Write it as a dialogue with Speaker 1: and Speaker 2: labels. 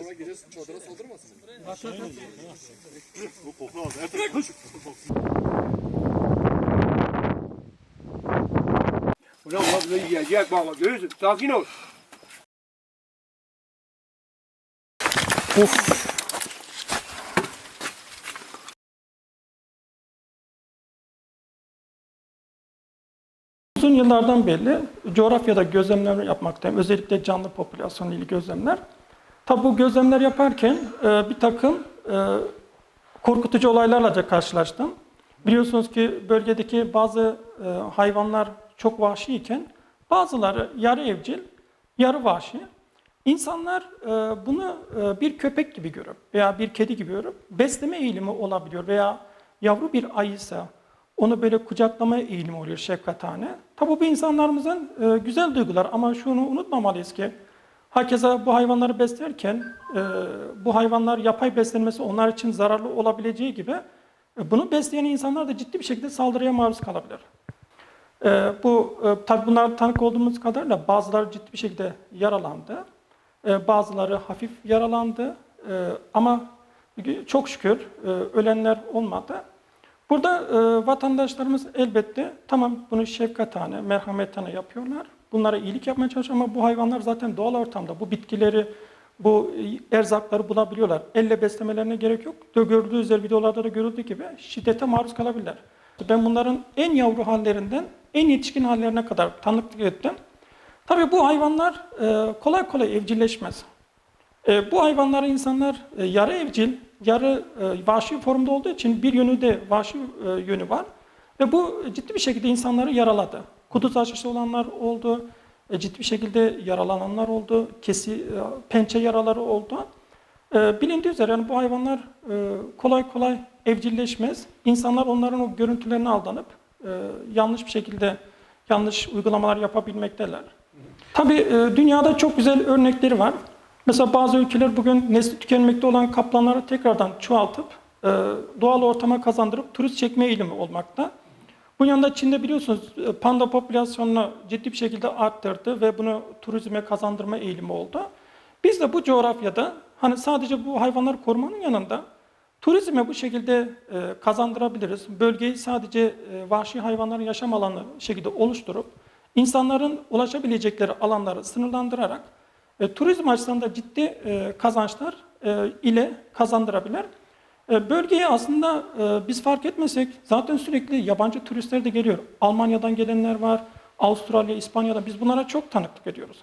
Speaker 1: Buna gece çadıra saldırmasın.
Speaker 2: Bu koku aldı. Her tarafı
Speaker 3: Ulan bak böyle yiyecek bak bak görüyorsun. Sakin ol.
Speaker 4: Uzun yıllardan beri coğrafyada gözlemler yapmaktayım. Özellikle canlı popülasyon ilgili gözlemler. Tabi bu gözlemler yaparken e, bir takım e, korkutucu olaylarla da karşılaştım. Biliyorsunuz ki bölgedeki bazı e, hayvanlar çok vahşi iken bazıları yarı evcil, yarı vahşi. İnsanlar e, bunu e, bir köpek gibi görüp veya bir kedi gibi görüp besleme eğilimi olabiliyor veya yavru bir ayıysa onu böyle kucaklama eğilimi oluyor şefkatane. Tabi bu insanlarımızın e, güzel duygular ama şunu unutmamalıyız ki Hakeza bu hayvanları beslerken e, bu hayvanlar yapay beslenmesi onlar için zararlı olabileceği gibi e, bunu besleyen insanlar da ciddi bir şekilde saldırıya maruz kalabilir. E, bu e, tabii bunlar tanık olduğumuz kadarıyla bazıları ciddi bir şekilde yaralandı. E, bazıları hafif yaralandı. E, ama çok şükür e, ölenler olmadı. Burada e, vatandaşlarımız elbette tamam bunu şefkatane, merhametane yapıyorlar. Bunlara iyilik yapmaya çalışıyor ama bu hayvanlar zaten doğal ortamda bu bitkileri, bu erzakları bulabiliyorlar. Elle beslemelerine gerek yok. Gördüğü özel videolarda da görüldüğü gibi şiddete maruz kalabilirler. Ben bunların en yavru hallerinden en yetişkin hallerine kadar tanıklık ettim. Tabii bu hayvanlar e, kolay kolay evcilleşmez. E, bu hayvanları insanlar e, yarı evcil, yarı vahşi formda olduğu için bir yönü de vahşi yönü var. Ve bu ciddi bir şekilde insanları yaraladı. Kuduz aşısı olanlar oldu, e, ciddi şekilde yaralananlar oldu, kesi, e, pençe yaraları oldu. E, bilindiği üzere yani bu hayvanlar e, kolay kolay evcilleşmez. İnsanlar onların o görüntülerine aldanıp e, yanlış bir şekilde yanlış uygulamalar yapabilmekteler. Tabii e, dünyada çok güzel örnekleri var. Mesela bazı ülkeler bugün nesli tükenmekte olan kaplanları tekrardan çoğaltıp e, doğal ortama kazandırıp turist çekme eğilimi olmakta. Bu yanında Çin'de biliyorsunuz e, panda popülasyonunu ciddi bir şekilde arttırdı ve bunu turizme kazandırma eğilimi oldu. Biz de bu coğrafyada hani sadece bu hayvanları korumanın yanında turizme bu şekilde e, kazandırabiliriz. Bölgeyi sadece e, vahşi hayvanların yaşam alanı şekilde oluşturup insanların ulaşabilecekleri alanları sınırlandırarak turizm açısından da ciddi kazançlar ile kazandırabilir. E, bölgeye aslında e, biz fark etmesek zaten sürekli yabancı turistler de geliyor. Almanya'dan gelenler var, Avustralya, İspanya'da biz bunlara çok tanıklık ediyoruz.